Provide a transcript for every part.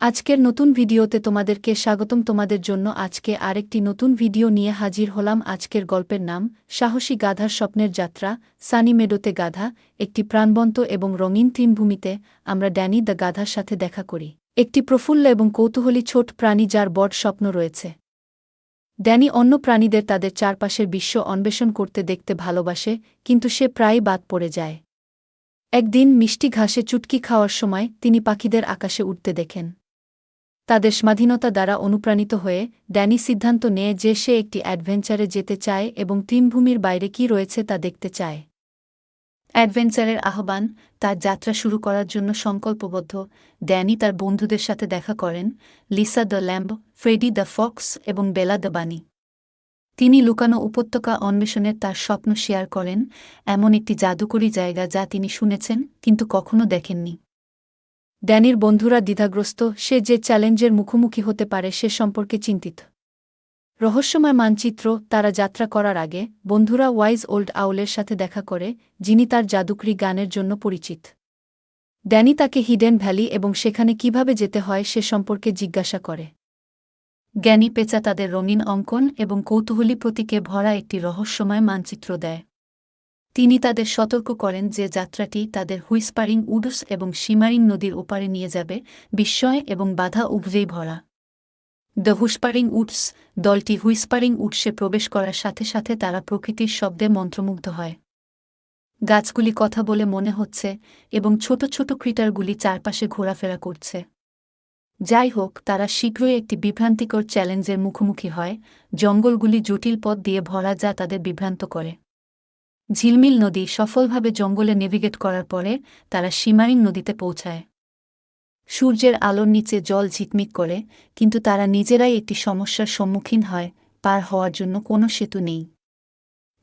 আজকের নতুন ভিডিওতে তোমাদেরকে স্বাগতম। তোমাদের জন্য আজকে আরেকটি নতুন ভিডিও নিয়ে হাজির হলাম। আজকের গল্পের নাম, সাহসী গাধার স্বপ্নের যাত্রা, সানি মেডোতে গাধা, একটি প্রাণবন্ত এবং রঙিন তৃণভূমিতে আমরা ড্যানি দ্য গাধার সাথে দেখা করি। একটি প্রফুল্ল এবং কৌতূহলী ছোট প্রাণী যার বড় স্বপ্ন রয়েছে। ড্যানি অন্য প্রাণীদের তাদের চারপাশের বিশ্ব অন্বেষণ করতে দেখতে ভালোবাসে, কিন্তু সে প্রায়ই বাদ পড়ে যায়। একদিন মিষ্টি ঘাসে চুটকি খাওয়ার সময় তিনি পাখিদের আকাশে উঠতে দেখেন। তাদের স্বাধীনতা দ্বারা অনুপ্রাণিত হয়ে ড্যানি সিদ্ধান্ত নেয় যে সে একটি অ্যাডভেঞ্চারে যেতে চায় এবং তৃণভূমির বাইরে কি রয়েছে তা দেখতে চায়। অ্যাডভেঞ্চারের আহ্বান, তার যাত্রা শুরু করার জন্য সংকল্পবদ্ধ, ড্যানি তার বন্ধুদের সাথে দেখা করেন, Lisa the lamb, Freddie the fox এবং বেলা দ্য বানি তিনি লুকানো উপত্যকা অন্বেষণের তার স্বপ্ন শেয়ার করেন, এমন একটি জাদুকরী জায়গা যা তিনি শুনেছেন, কিন্তু কখনো দেখেননি। ড্যানির বন্ধুরা দ্বিধাগ্রস্ত, সে যে চ্যালেঞ্জের মুখোমুখি হতে পারে সে সম্পর্কে চিন্তিত। রহস্যময় মানচিত্র, তারা যাত্রা করার আগে, বন্ধুরা ওয়াইজ ওল্ড আউলের সাথে দেখা করে, যিনি তার জাদুকরি গানের জন্য পরিচিত। ড্যানি তাকে হিডেন ভ্যালি এবং সেখানে কীভাবে যেতে হয় সে সম্পর্কে জিজ্ঞাসা করে। জ্ঞানী পেঁচা তাদের রঙিন অঙ্কন এবং কৌতূহলী প্রতীকে ভরা একটি রহস্যময় মানচিত্র দেয়। তিনি তাদের সতর্ক করেন যে যাত্রাটি তাদের হুইসপারিং উডস এবং সীমারিং নদীর ওপারে নিয়ে যাবে, বিস্ময় এবং বাধা উভয়েই ভরা। দ্য হুইসপারিং উডস দলটি হুইসপারিং উডসে প্রবেশ করার সাথে সাথে তারা প্রকৃতির শব্দে মন্ত্রমুগ্ধ হয়। গাছগুলি কথা বলে মনে হচ্ছে এবং ছোট ছোট ক্রিটারগুলি চারপাশে ঘোরাফেরা করছে। যাই হোক, তারা শীঘ্রই একটি বিভ্রান্তিকর চ্যালেঞ্জের মুখোমুখি হয়, জঙ্গলগুলি জটিল পথ দিয়ে ভরা যা তাদের বিভ্রান্ত করে। ঝিলমিল নদী সফলভাবে জঙ্গলে নেভিগেট করার পরে তারা সীমারিং নদীতে পৌঁছায়। সূর্যের আলোর নিচে জল ঝিকমিক করে, কিন্তু তারা নিজেরাই একটি সমস্যার সম্মুখীন হয়, পার হওয়ার জন্য কোনো সেতু নেই।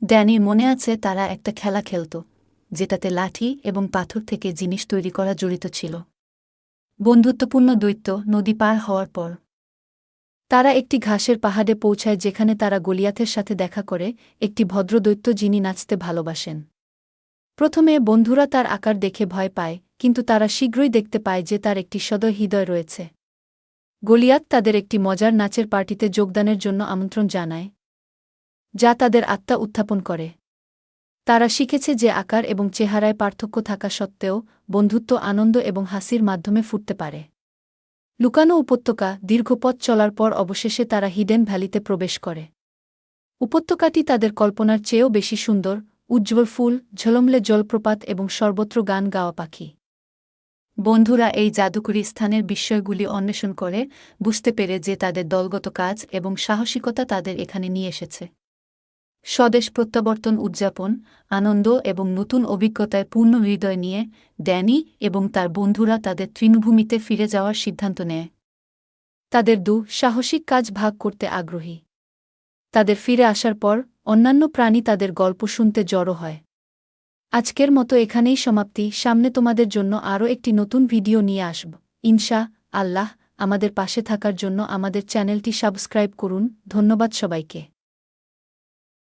ড্যানির মনে আছে তারা একটা খেলা খেলত, যেটাতে লাঠি এবং পাথর থেকে জিনিস তৈরি করা জড়িত ছিল। বন্ধুত্বপূর্ণ দৈত্য নদী পার হওয়ার পর তারা একটি ঘাসের পাহাড়ে পৌঁছায় যেখানে তারা গলিয়াথের সাথে দেখা করে একটি ভদ্রদৈত্য যিনি নাচতে ভালোবাসেন। প্রথমে বন্ধুরা তার আকার দেখে ভয় পায়, কিন্তু তারা শীঘ্রই দেখতে পায় যে তার একটি সদয় হৃদয় রয়েছে। গলিয়াত তাদের একটি মজার নাচের পার্টিতে যোগদানের জন্য আমন্ত্রণ জানায়, যা তাদের আত্মা উত্থাপন করে। তারা শিখেছে যে আকার এবং চেহারায় পার্থক্য থাকা সত্ত্বেও বন্ধুত্ব আনন্দ এবং হাসির মাধ্যমে ফুটতে পারে। লুকানো উপত্যকা দীর্ঘপথ চলার পর অবশেষে তারা হিডেন ভ্যালিতে প্রবেশ করে। উপত্যকাটি তাদের কল্পনার চেয়েও বেশি সুন্দর, উজ্জ্বল ফুল, ঝলমলে জলপ্রপাত এবং সর্বত্র গান গাওয়া পাখি। বন্ধুরা, এই জাদুকরী স্থানের বিস্ময়গুলি অন্বেষণ করে বুঝতে পেরে যে তাদের দলগত কাজ এবং সাহসিকতা তাদের এখানে নিয়ে এসেছে। স্বদেশ প্রত্যাবর্তন উদযাপন, আনন্দ এবং নতুন অভিজ্ঞতায় পূর্ণ হৃদয় নিয়ে ড্যানি এবং তার বন্ধুরা তাদের তৃণভূমিতে ফিরে যাওয়ার সিদ্ধান্ত নেয়। তাদের দু সাহসিক কাজ ভাগ করতে আগ্রহী। তাদের ফিরে আসার পর অন্যান্য প্রাণী তাদের গল্প শুনতে জড়ো হয়। আজকের মতো এখানেই সমাপ্তি। সামনে তোমাদের জন্য আরও একটি নতুন ভিডিও নিয়ে আসব। ইনশা আল্লাহ আমাদের পাশে থাকার জন্য আমাদের চ্যানেলটি সাবস্ক্রাইব করুন। ধন্যবাদ সবাইকে।